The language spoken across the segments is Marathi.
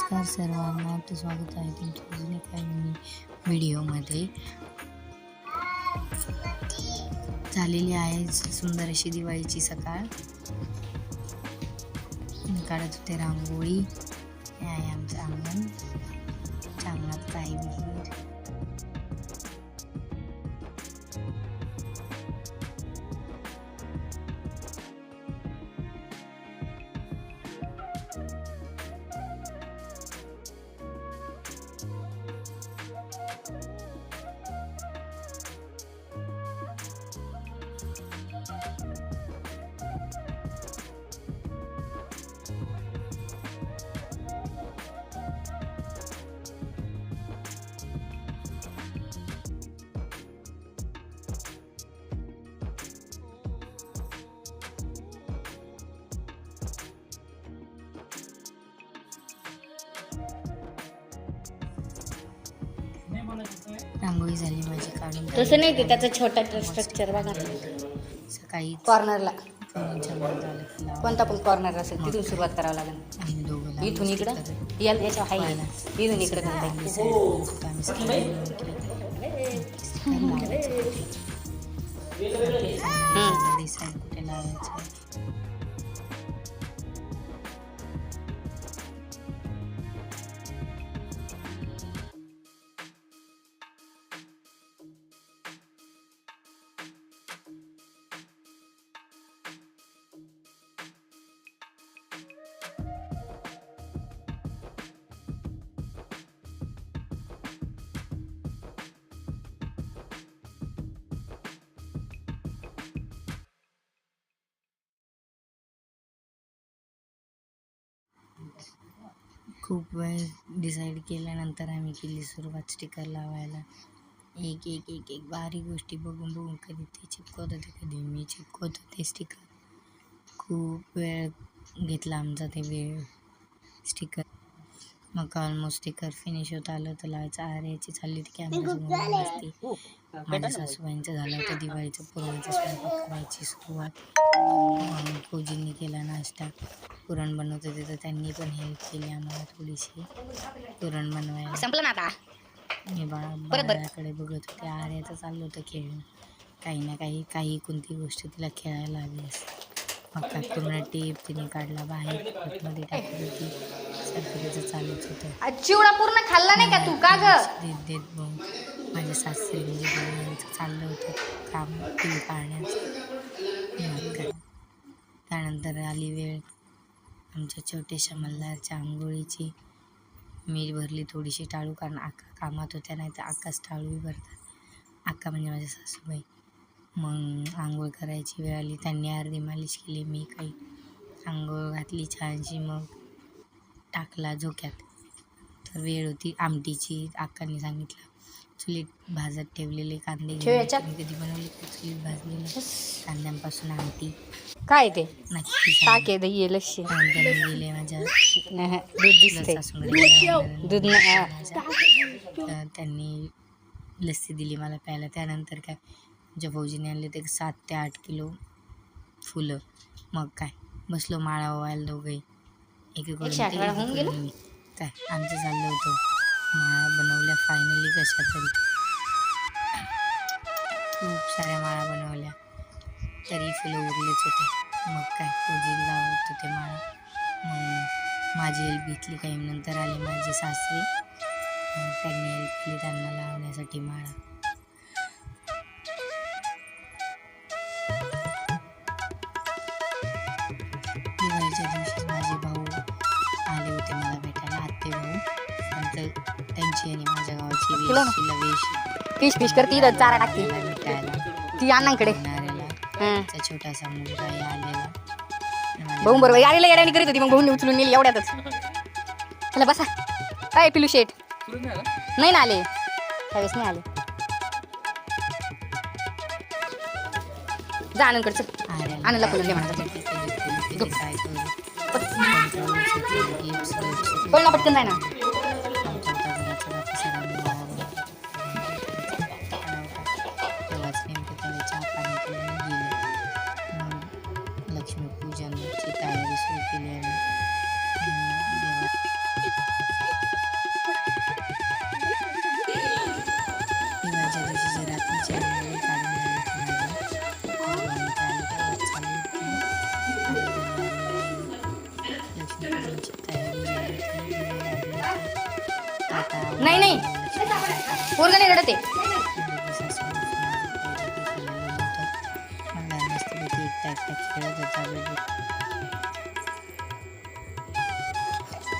नमस्कार सर्वांना ते स्वागत आहे तुमच्या अजून काही व्हिडिओमध्ये. झालेली आहे सुंदर अशी दिवाळीची सकाळ. काढत होते रांगोळी. हे आहे आमचं अंगण रांगोळी झाली माझी काढून तसं नाही ते त्याचा छोटा स्ट्रक्चर बघा. सकाळी कॉर्नरला. कोणता पण कॉर्नर असेल तिथून सुरुवात करावं लागेल. इथून इकडं? sticker. या याच्या हाय. इथून इकडं. सगळं करता. खूप वेळ डिसाईड केल्यानंतर आम्ही केली सुरुवात स्टिकर लावायला. एक एक एक एक बारीक गोष्टी बघून बघून कधी ते चिपकवत होते कधी मी चिपकवत होते स्टिकर खूप वेळ घेतला आमचा ते वेळ स्टिकर मग ऑलमोस्ट स्टिकर फिनिश होत आलं. तर लावायचं आर्याची चालली होती कॅमेरा असती माझ्या सासूबाईंचं झालं होतं दिवाळीचं पुरणाचा स्वयंपाक करायची सुरुवात. फौजींनी केला नाश्ता. पुरण बनवत होते तर त्यांनी पण हेल्प केली आम्हाला थोडीशी. पुरण बनवायला. संपलं ना आता? मी. बाळाकडे बघत होते. आर्याचं चाललं होतं खेळणं काही ना काही काही कोणती गोष्ट तिला खेळायला हवी असते. काय पूर्ण टेप तिने काढला बाहेर मध्ये टाकली होती. सारखं त्याचं चालूच होतं. चिवडा पूर्ण खाल्ला नाही का तू? का ग? देत देत मग माझ्या सासरी म्हणजे यांचं चाललं होतं काम टी काय. त्यानंतर आली वेळ. आमच्या छोट्याशा मल्हारच्या आंघोळीची. मी भरली थोडीशी टाळू कारण आका कामात होत्या नाही तर आकाच टाळूही भरतात. आका म्हणजे माझ्या सासूबाई. मग आंघोळ करायची वेळ आली. त्यांनी अर्धी मालिश केली. मी काही आंघोळ घातली छानशी. मग टाकला झोक्यात. तर वेळ होती आमटीची. आकांनी सांगितलं चुलीत भाजत ठेवलेले कांदे कधी बनवले चुलीत भाजलेलं कांद्यांपासून आमटी. काय ते? नक्की गेले माझ्या. दूध दूध त्यांनी लस्सी दिली मला प्यायला. त्यानंतर काय माझ्या भाऊजीने आणले ते सात ते आठ किलो फुलं. मग काय? बसलो माळा व्हायला एकीकडून एकशे आठ ते, वेळा होऊन एकीकडून मी. काय? आमचं चाललं होतं. माळा बनवल्या फायनली कशा तरी. खूप साऱ्या माळा बनवल्या. तरी फुलं उरलेच होते. मग काय? पूजी लावत होते माळा. मग माझी हेल्प घेतली काही. नंतर आले माझे सासरे. त्यांनी हेल्प केली त्यांना लावण्यासाठी माळा. त्यांची आणि माझ्या गावाची तुला ना? वेशी. लवेशी फिश फिश करते इथं चारा टाकते. भेटायला ती अण्णांकडे येणाऱ्याला. हं. छोटासा मुलगाही आलेला. माझ्या भाऊ बरोबर येड्याने करीत होती मग भाऊने उचलून नेली एवढ्यातच. चला बसा. काय पिलू शेट नाही ना आले. त्यावेळेस नाही आले. जा आनंदकडे चल. आर्याला आनंदला फुलं दे म्हणा. बोल ना पटकन. जाय ना पूजनाची तयारी सुरू केली आहे माझ्या रात्रीच्या नाही नाही पूर्ण नाही रडते आहे.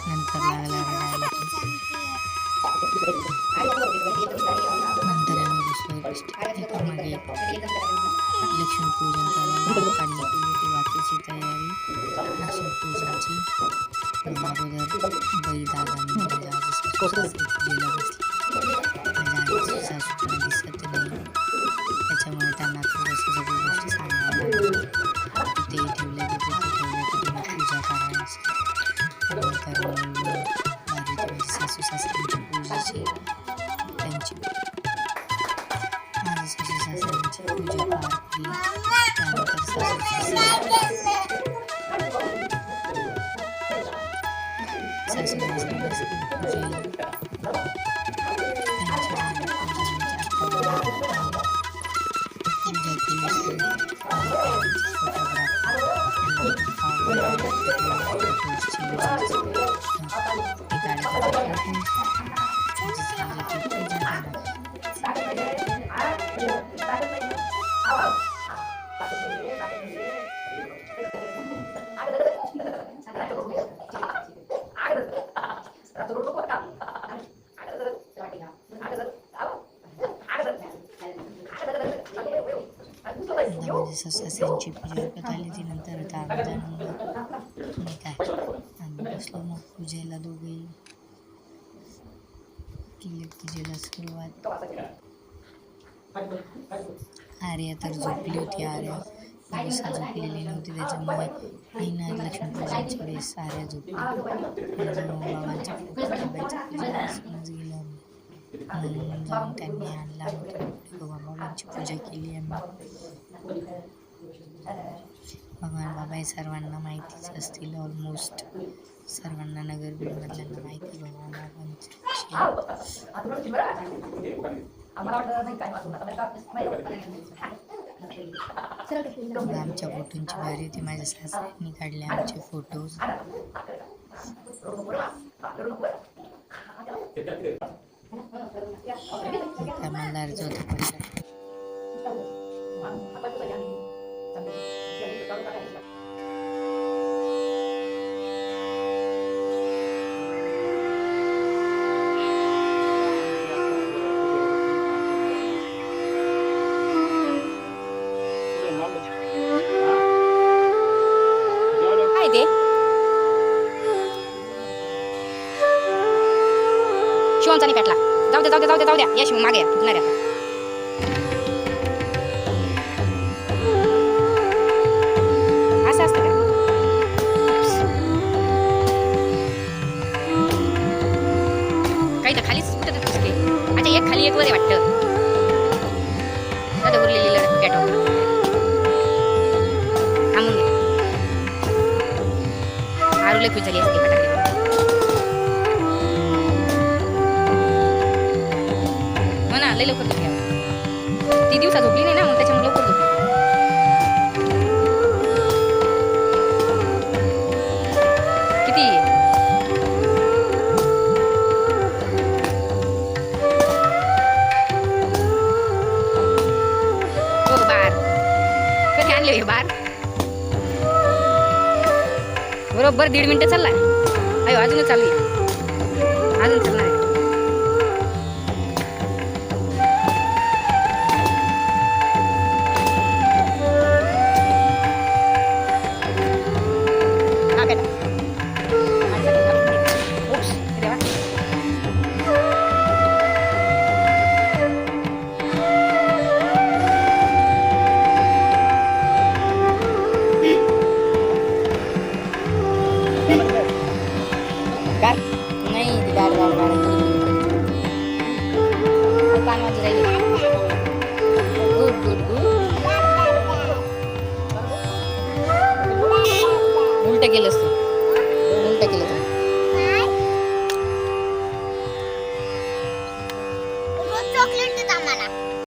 नंतर लागला रडायला. नंतर आम्ही एकामागे एक. लक्ष्मीपूजन करायला काढली होती बाकीची तयारी. लक्ष्मीपूजनची. अगोदर बाई दादांनी सासरे सासू सासऱ्यांना पूजेला त्यांची झाली पूजा आमच्या हातावर पूजा माझ्या सासऱ्यांची पूजा करत आली ती नंतर आता आम्ही मी काय? आम्ही बसलो मग पूजेला दोघे केली पूजेला सुरुवात. आर्या तर झोपली होती आर्या दिवसा झोपलेली नव्हती त्याच्यामुळे आईनं लक्ष्मीपूजनच्या वेळेस आर्या झोपली आणि बाबांच्या बाबांच्या गेलो म्हणून जाऊन त्यांनी आणला. बाबांची पूजा केली आम्ही. भगवान बाबा हे सर्वांना माहितीच असतील ऑलमोस्ट सर्वांना नगर बीडमधल्यांना माहिती भगवान बाबांची. आमच्या फोटोंची भारी होती माझ्या सासऱ्यांनी काढले आमचे फोटोज मल्हारचं होतं. पहिलं काय ते शिवमचा नाही पेटला जाऊ दे जाऊ दे जाऊ दे जाऊ द्या या शिव मागे या, फुटणार आहे आणि एक खाली एक वर आहे वाटतं. दादा उरलेली लढत पेटव थांबून घे. आरूला खुश झाली असते फटाके हो ना लय लवकर झोपली ती दिवसा झोपली नाही ना मग त्याच्यामुळे कधी बार बरोबर दीड मिनिटं चाललाय. अयो अजूनच चालू आहे अजून चालणार